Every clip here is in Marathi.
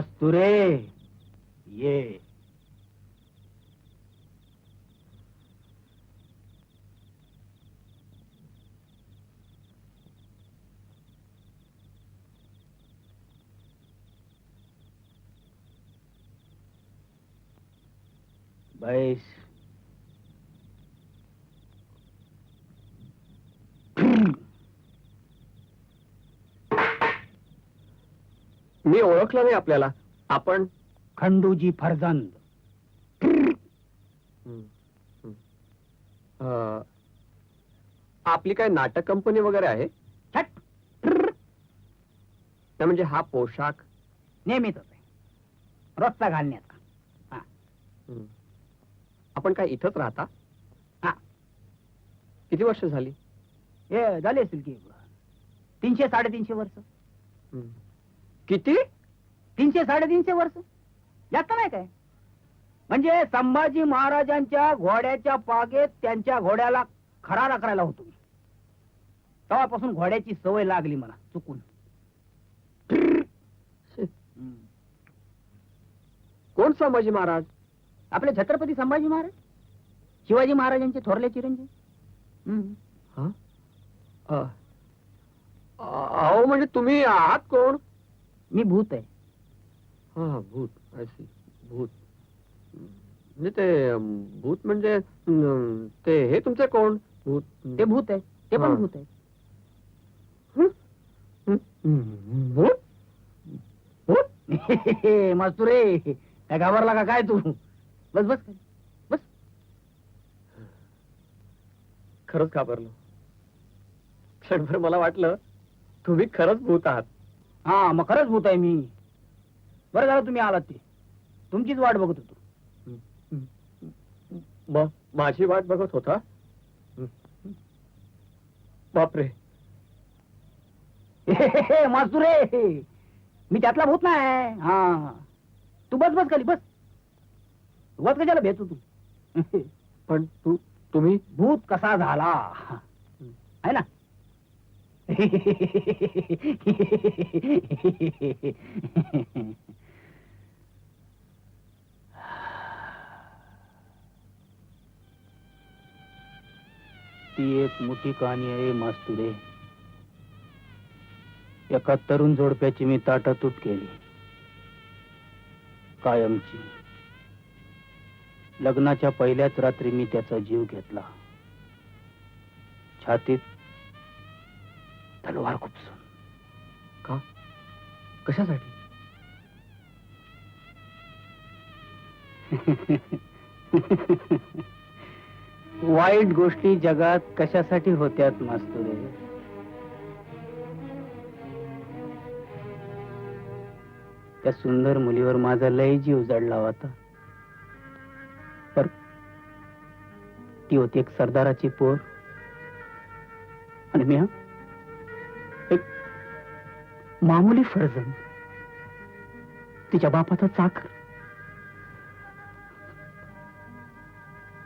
मास्तुरे ये बैस मी ओळखलं नाही आपल्याला. आपण खंडूजी फरजंद. अं, आपली काय नाटक कंपनी वगैरे आहे? छट. नाही म्हणजे हा पोशाख? नेहमीच आहे रोजचा घालण्याचा. हं. आपण काय इथंच राहता? हा. किती वर्ष झाली? हे झाले असतील की तीनशे साडेतीनशे वर्ष. किती? तीनशे साडेतीनशे वर्ष? जास्त नाही काय? म्हणजे संभाजी महाराजांच्या घोड्याच्या पागेत त्यांच्या घोड्याला खरारा करायला होतो. मी तेव्हापासून घोड्याची सवय लागली मला चुकून. हम्म. कोण संभाजी महाराज? आपले छत्रपती संभाजी महाराज? शिवाजी महाराजांचे थोरले चिरंजीव? हम्म. हं? अं, अहो म्हणजे तुम्ही आहात कोण? मी भूत आहे. हा भूत. I see. भूत. म्हणजे ते भूत म्हणजे अं, ते हे तुमचे कोण? भूत. ते भूत आहे. ते पण. भूत आहे. हं? भूत? भूत? मस्तुरे काय घाबरला का काय तू? बस बस. बस. खरंच घाबरलो. क्षणभर मला वाटलं तुम्ही खरंच भूत आहात. हा मग खरंच भूत आहे मी. बरं झालं तुम्ही आलात ते. तुमचीच वाट बघत होतो. माझी वाट बघत होता? बापरे. मस्तुरे मी त्यातला भूत नाही. हा. तू बस बस खाली बस. बस कशाला भेटतो तू? पण तू तुम्ही? भूत कसा झाला? आहे ना? ती एक मोठी कहाणी आहे मास्तुरे. एका तरुण जोडप्याची मी ताटातूट केली. कायमची. लग्नाच्या पहिल्याच रात्री मी त्याचा जीव घेतला. छातीत तलवार खुपसून का? कशासाठी? वाईट गोष्टी जगात कशासाठी होत्यात मास्तुरे? त्या सुंदर मुलीवर माझा लय जीव जडला होता. पर ती होती एक सरदाराची पोर. आणि मी हा? मामुली फरजन तिच्या बापाचा चाकर.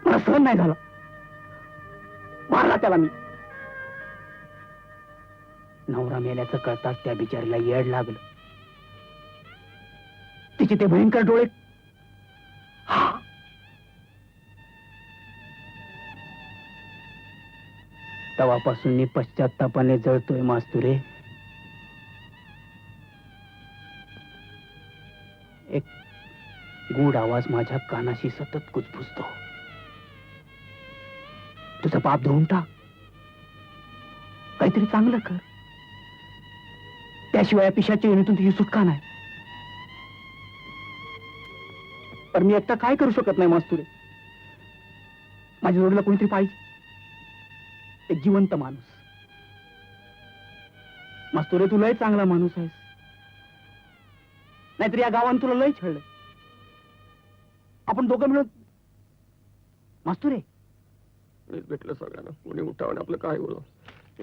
मला सहन नाही झाला. मारला त्याला मी. नवरा मेल्याचं कळताच त्या बिचारीला येड लागलं. तिचे ते भयंकर डोळे हा. मी पश्चात्तापाने जळतोय मास्तुरे. गूढ आवाज माझ्या कानाशी सतत कुजबुजतो. तुझं पाप धुवून टाक. काहीतरी चांगलं कर. त्याशिवाय पिशाच्या योनीतून तुझी सुटका नाही. पण मी एकटा काय करू शकत नाही मास्तुरे? माझ्या जोडीला कोणीतरी पाहिजे. एक जिवंत माणूस. मास्तुरे तू लय चांगला माणूस आहेस. नाहीतर या गावान तुला लय छळलं. आपण दोघं मिळून मास्तुरे. मीच भेटलं सगळ्यांना. कोणी उठावं आणि आपलं काय बोल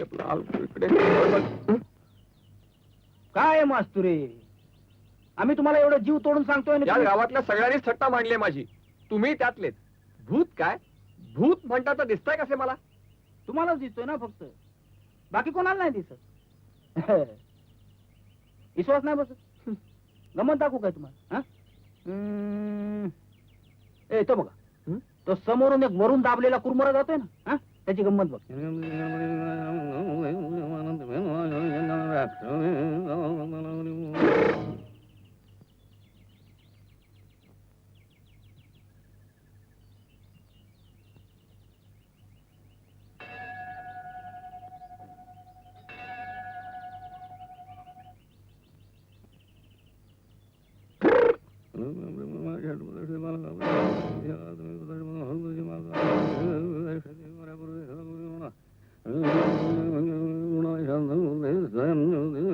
आपलं आलतो इकडे. हं? काय आहे मास्तुरे? आम्ही तुम्हाला एवढं जीव तोडून सांगतोय आणि या तुम्ही- गावातल्या सगळ्यांनीच थट्टा मांडली माझी. तुम्ही त्यातलेच. भूत काय? भूत म्हणता तर दिसताय कसे मला? तुम्हालाच दिसतोय ना फक्त. बाकी कोणाला नाही दिसत? विश्वास नाही बसत. गमत दाखवू काय तुम्हाला हा? हम्म. ए तो बघा. तो समोरून एक वरून दाबलेला कुरमरा जातोय ना? हा? त्याची गंमत बघ.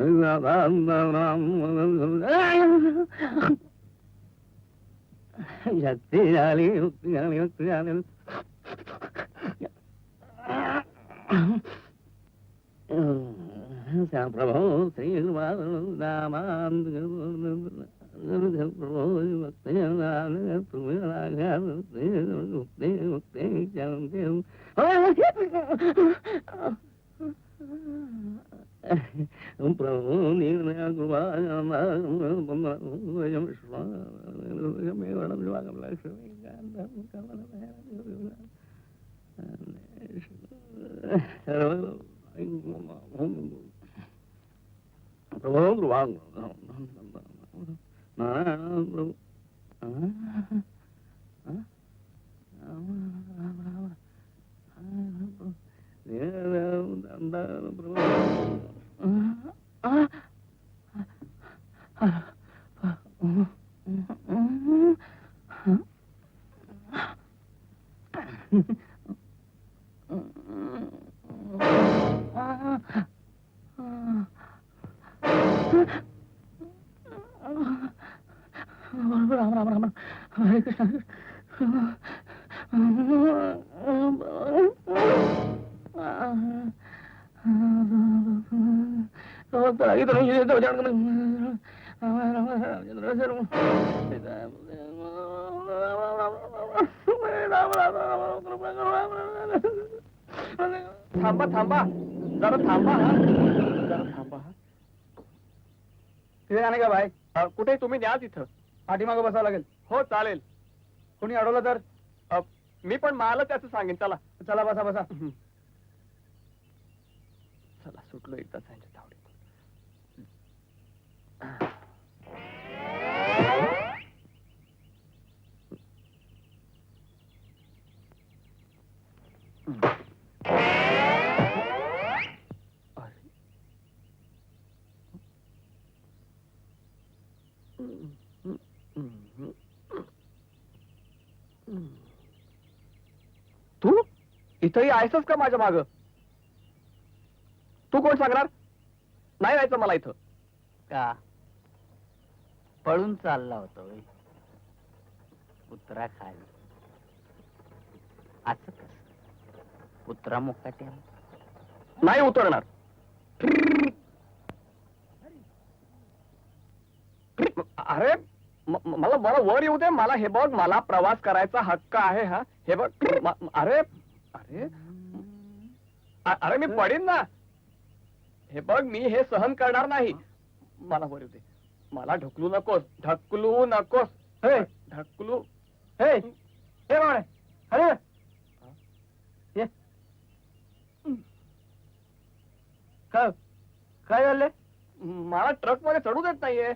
प्रभु शक्ती झाली मुक्ती झाली मुक्ती झाली प्रभो थांबा थांबा. जरा थांबा हा. जरा थांबा हा. तिथे जाणे का बाय कुठे तुम्ही न्या तिथं. पाठीमागं बसावं लागेल. हो चालेल. कोणी अडवलं तर? मी पण मला त्याचं सांगेन. चला. चला बसा बसा. चला सुटलो एकदा त्यांच्या तावडीत तू? इथंही आहेसच का माझ्या मागं? तू कोण सांगणार? नाही राहायचं मला इथं. का? पळून चालला होता होय. उतरा खाली असं कस? मुकाट्या नाही उतरणार. अरे म- म- मला मला वर येऊ दे. मला हे बघ मला प्रवास करायचा हक्क आहे हा. हे बघ म- म- अरे अरे अ- अरे मी पडीन ना. हे बघ मी हे सहन करणार नाही. मला येऊ दे. मला ढकलू नकोस. ढकलू नकोस. हे ढकलू. हे हे बाळे. अरे. काय काय झालं मला ट्रकमध्ये चढू देत नाहीये.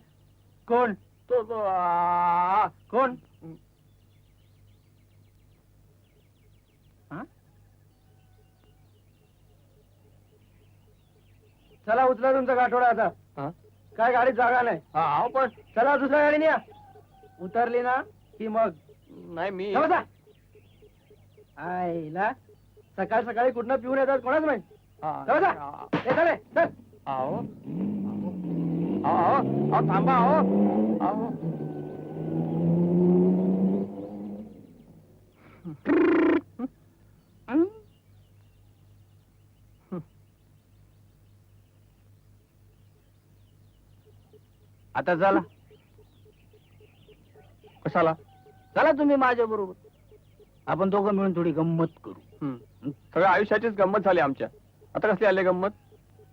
कोण? तो तो आ- कोण? चला उचला तुमचा गाठोडा आता. हा? काय गाडीत जागा नाही. हा पण चला दुसऱ्या गाडीने या. उतरली ना की मग? नाही मी बसा. आईला सकाळ सकाळी कुठनं पिऊन येतात कोणाच माहीत? हा, हे. हे चले, अहो, थांबा अहो अहो आता चला. कशाला? चला तुम्ही माझ्या बरोबर. आपण दोघं मिळून थोडी गंमत करू. सगळ्या आयुष्याचीच गंमत झाली आमच्या. आता कसली आले गंमत?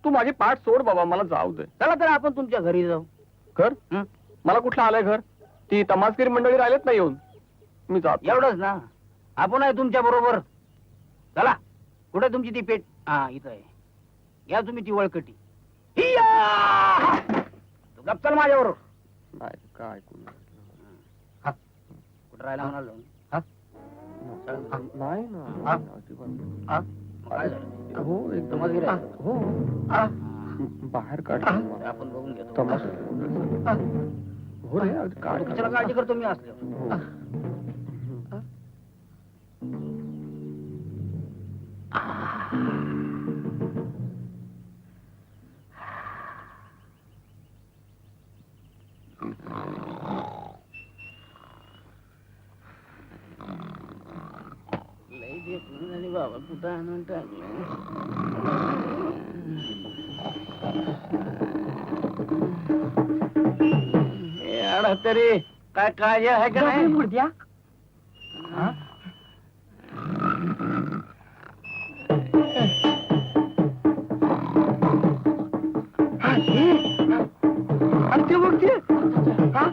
तू माझी पाठ सोड बाबा मला जाऊ दे. चला तर आपण तुमच्या घरी जाऊ. घर? हं? मला कुठलं आलंय घर? ती तमासगिरी मंडळी राहिलेत ना येऊन. मी जातो. एवढंच ना. आपण आहे तुमच्या बरोबर. चला. कुठे तुमची ती पेट? हा इथं आहे. घ्या तुम्ही ती वळकटी. हिया! गप चल माझ्या बरोबर नाही काय ऐकून कुठं राहिला म्हणाल हा? नाही ना. हा? काय झालं? एकदम? हो. बाहेर काढ आपण बघून घेतो. हो. रे अगदी तू काढ कशाला काळजी करतो? मी असल्यावर. हो. कुठं आणून टाकलं तरी काय काळजी आहे का नाही हा? हा, हे. हा?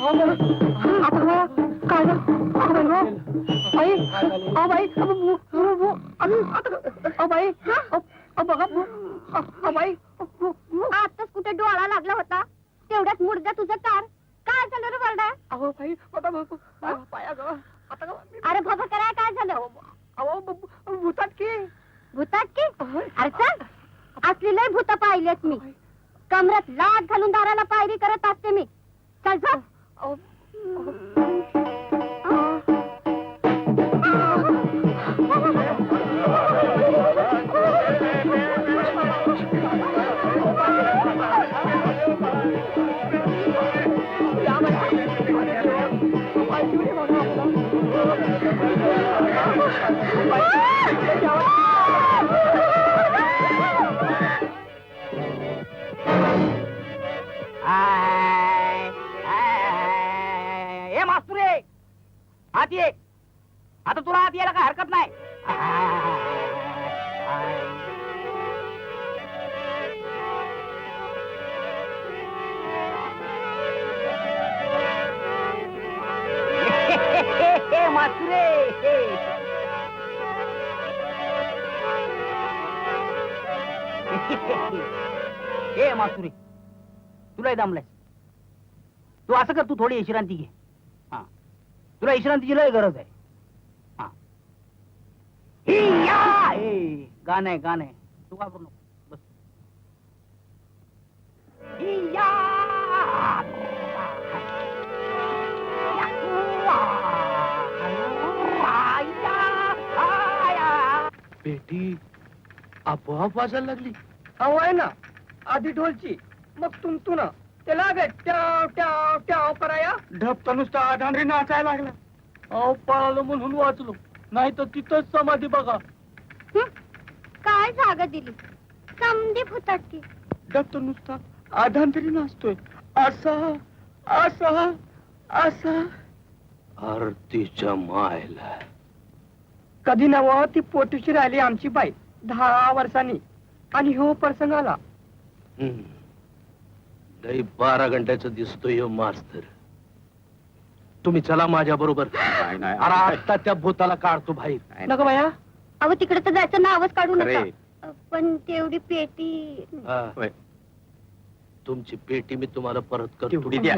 हो बरं. आता काय हो. बाई, अहो बाई, अहो बु- बु- बु- अहो, आता- अहो बाई, बघा, बाई, आताच कुठे डोळा लागला होता? तेवढ्यात मुडदा तुझं कार काय झालं रे वरडा अहो बाई, बघ, बा- पाया गं. अरे बाबा कराय काय झालं? अहो, भुतात की? भूतात की? अरे चल. असली लय भूत पाहिलेत मी. कमरात लाट घालून दाराला पायरी करत असते मी. चल जा अहो, आय, आय, ए मास्तुरे आत ये आता तुला आत यायला काय हरकत नाही आय, आय. मास्तुरे ए मासुरी तुला दमलाय. तू असं कर तू थोडी विश्रांती घे. हा. तुला विश्रांतीची लय गरज आहे. हा. गाणं आहे गाणं आहे. तू वापरू नको. बस. बेटी आपोआप वाजायला लागली. अहो आहे ना? आधी ढोलची मग तुमतुन. ते लागत ट्याव ट्याव ट्याव कराया. ढपता नुसता आढांडरी नाचायला लागला. अहो पळालो म्हणून वाचलो. नाही तर तिथंच समाधी बघा. हं? काय जागा दिली? समधी भूतात की ढपता नुसता आढांडरी नाचतोय. असा असा असा. आरतीच्या मायला. कधी नव ती पोटूशी राहिली आमची बाई. दहा वर्षांनी. आणि हो प्रसंग आला हम्म. लई बारा घंट्याचा दिसतोय ह्यो मास्तर. तुम्ही चला माझ्या बरोबर. अरे आता त्या भूताला काढतो बाहेर. नको बाया. अहो तिकडे तर जायचं नावच काढू अरे. नका पण तेवढी पेटी. हा. तुमची पेटी मी तुम्हाला परत करतो. तेवढी द्या.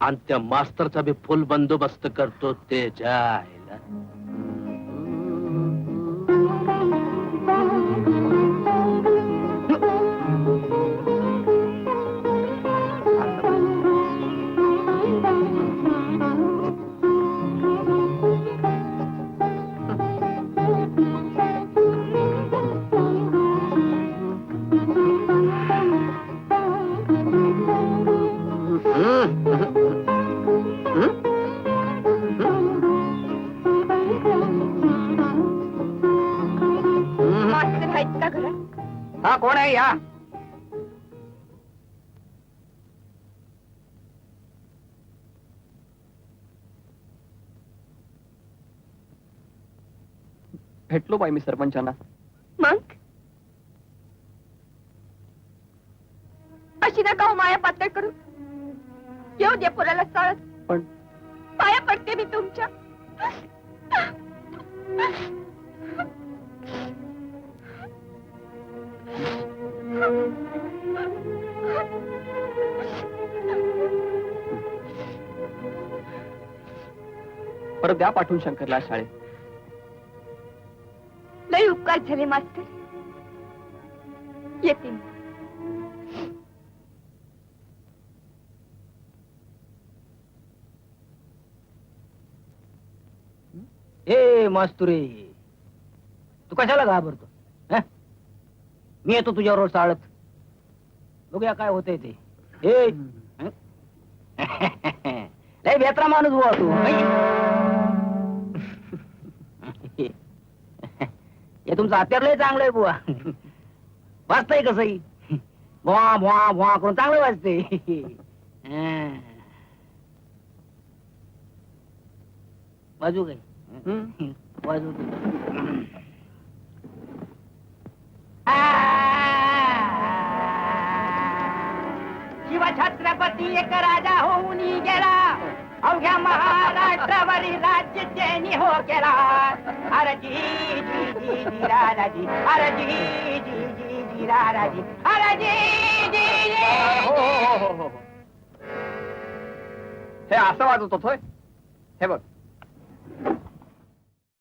आणि त्या मास्तरचा बी फुल बंदोबस्त करतो ते जायला. हा कोण आहे या? भेटलो बाई मी सरपंचांना. नका हो माया पातळ करू येऊ दे पुराला सळत पण पाया पडते मी तुमच्या. परत द्या पाठवून शंकरला शाळेत. लय उपकार झाले मास्तर. येते मी. ए मास्तुरे. तू कशाला घाबरतो हं? मी येतो तुझ्याबरोबर चाळत. बघूया काय होतंय ते. ए हं? लय बेत्रा माणूस बुवा तू हे? तुमचं हत्यार लय चांगलं आहे बुवा. वाचतंय कसंही भुवा भुवा भुवा करून चांगलं वाजते बाजू काय बाजू शिव छत्रपती एक राजा होऊन गेला. अवघ्या महाराष्ट्रावरी राज्य त्यांनी हो केला. अरे जी जी जी जी राजाजी अरे जी जी जी जी राजाजी अरे जी जी हो, जी हो, हो, हे असं वाजवतो होय हे बघ.